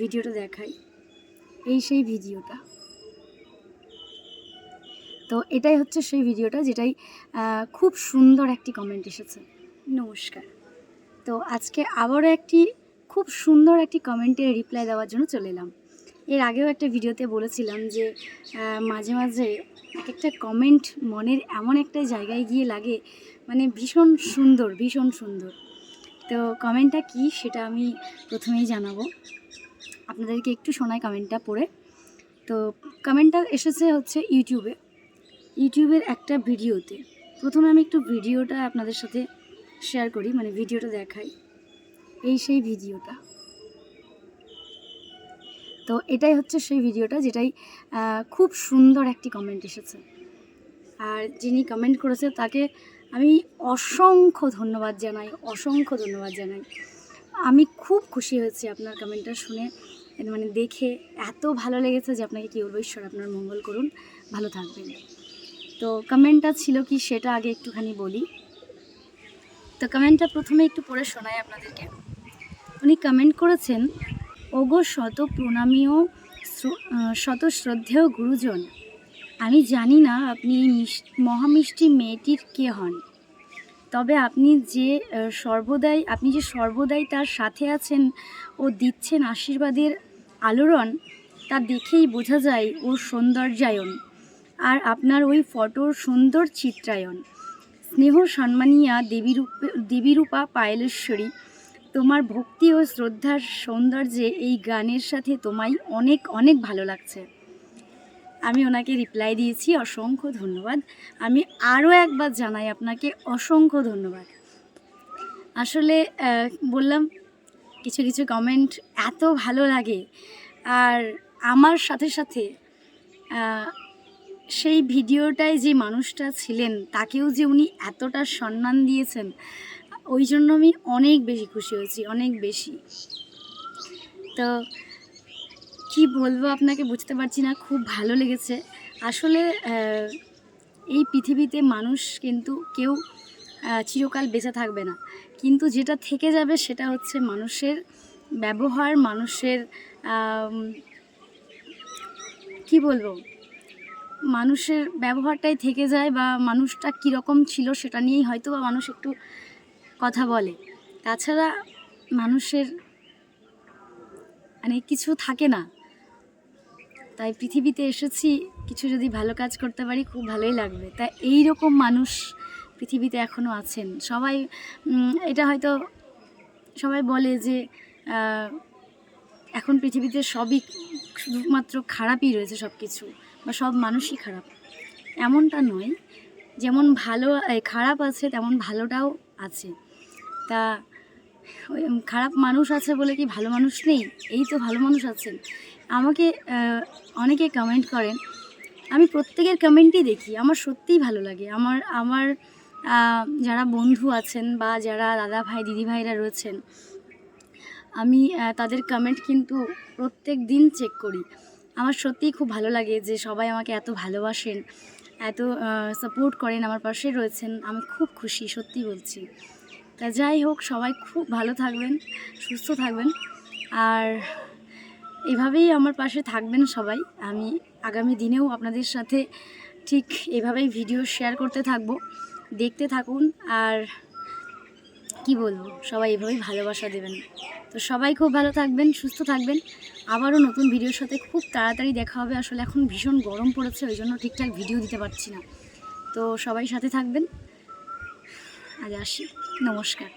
ভিডিওটা দেখাই। এই সেই ভিডিওটা। তো এটাই হচ্ছে সেই ভিডিওটা যেটাই খুব সুন্দর একটি কমেন্ট এসেছে। নমস্কার। তো আজকে আবারও একটি খুব সুন্দর একটি কমেন্টের রিপ্লাই দেওয়ার জন্য চলে এলাম। এর আগেও একটা ভিডিওতে বলেছিলাম যে মাঝে মাঝে এক একটা কমেন্ট মনের এমন একটা জায়গায় গিয়ে লাগে মানে ভীষণ সুন্দর ভীষণ সুন্দর। তো কমেন্টটা কি সেটা আমি প্রথমেই জানাব। আপনাদেরকে একটু শোনায় কমেন্টটা পড়ে। তো কমেন্টটা এসেছে হচ্ছে ইউটিউবে ইউটিউবের একটা ভিডিওতে। প্রথমে আমি একটু ভিডিওটা আপনাদের সাথে শেয়ার করি মানে ভিডিওটা দেখাই। এই সেই ভিডিওটা। তো এটাই হচ্ছে সেই ভিডিওটা যেটাই খুব সুন্দর একটি কমেন্ট এসেছে। আর যিনি কমেন্ট করেছে তাকে আমি অসংখ্য ধন্যবাদ জানাই, অসংখ্য ধন্যবাদ জানাই। আমি খুব খুশি হয়েছি আপনার কমেন্টটা শুনে। মানে দেখে এত ভালো লেগেছে যে আপনাকে কী বলব? ঈশ্বর আপনার মঙ্গল করুন। ভালো থাকবেন। তো কমেন্টটা ছিল কি সেটা আগে একটুখানি বলি। তো কমেন্টটা প্রথমে একটু পড়ে শোনাই আপনাদেরকে। উনি কমেন্ট করেছেন, ওগো শত প্রণামীয় শত শ্রদ্ধেয় গুরুজন। আমি জানি না আপনি এই মহামিষ্টি মেয়েটির কে হন। তবে আপনি যে সর্বদাই, আপনি যে সর্বদাই তার সাথে আছেন ও দিচ্ছেন আশীর্বাদের আলোড়ন, তা দেখেই বোঝা যায় ওর সৌন্দর্যায়ন আর আপনার ওই ফটোর সুন্দর চিত্রায়ন। স্নেহ সম্মানিয়া দেবীরূপে দেবীরূপা পায়েলেশ্বরী, তোমার ভক্তি ও শ্রদ্ধার সৌন্দর্যে এই গানের সাথে তোমায় অনেক অনেক ভালো লাগছে। আমি ওনাকে রিপ্লাই দিয়েছি, অসংখ্য ধন্যবাদ। আমি আরও একবার জানাই আপনাকে, অসংখ্য ধন্যবাদ। আসলে বললাম, কিছু কিছু কমেন্ট এত ভালো লাগে, আর আমার সাথে সাথে সেই ভিডিওটায় যে মানুষটা ছিলেন, তাকেও যে উনি এতটা সম্মান দিয়েছেন, ওই জন্য আমি অনেক বেশি খুশি হয়েছি, অনেক বেশি। তো কি বলব আপনাকে বুঝতে পারছি না, খুব ভালো লেগেছে। আসলে এই পৃথিবীতে মানুষ কিন্তু কেউ চিরকাল বেঁচে থাকবে না। কিন্তু যেটা থেকে যাবে সেটা হচ্ছে মানুষের ব্যবহার, মানুষের কি বলব? মানুষের ব্যবহারটাই থেকে যায় বা মানুষটা কীরকম ছিল সেটা নিয়েই হয়তো বা মানুষ একটু কথা বলে। তাছাড়া মানুষের মানে কিছু থাকে না। তাই পৃথিবীতে এসেছি, কিছু যদি ভালো কাজ করতে পারি, খুব ভালোই লাগবে। তাই এই রকম মানুষ পৃথিবীতে এখনও আছেন। সবাই এটা হয়তো সবাই বলে যে এখন পৃথিবীতে সবই শুধুমাত্র খারাপই রয়েছে সব কিছু বা সব মানুষই খারাপ। এমনটা নয়, যেমন ভালো খারাপ আছে, তেমন ভালোটাও আছে। তা ওই খারাপ মানুষ আছে বলে কি ভালো মানুষ নেই? এই তো ভালো মানুষ আছেন। আমাকে অনেকে কমেন্ট করেন, আমি প্রত্যেকের কমেন্টই দেখি, আমার সত্যিই ভালো লাগে। আমার আমার যারা বন্ধু আছেন বা যারা দাদা ভাই, দিদি ভাইরা রয়েছেন, আমি তাদের কমেন্ট কিন্তু প্রত্যেক দিন চেক করি। আমার সত্যিই খুব ভালো লাগে যে সবাই আমাকে এত ভালোবাসেন, এত সাপোর্ট করেন, আমার পাশে রয়েছেন। আমি খুব খুশি, সত্যি বলছি। তা যাই হোক, সবাই খুব ভালো থাকবেন, সুস্থ থাকবেন। আর এভাবেই আমার পাশে থাকবেন সবাই। আমি আগামী দিনেও আপনাদের সাথে ঠিক এভাবেই ভিডিও শেয়ার করতে থাকব। দেখতে থাকুন আর কি বলব, সবাই এভাবেই ভালোবাসা দেবেন। তো সবাই খুব ভালো থাকবেন, সুস্থ থাকবেন। আবারও নতুন ভিডিওর সাথে খুব তাড়াতাড়ি দেখা হবে। আসলে এখন ভীষণ গরম পড়েছে, ওই জন্য ঠিকঠাক ভিডিও দিতে পারছি না। তো সবাই সাথে থাকবেন। আজ আসি। নমস্কার।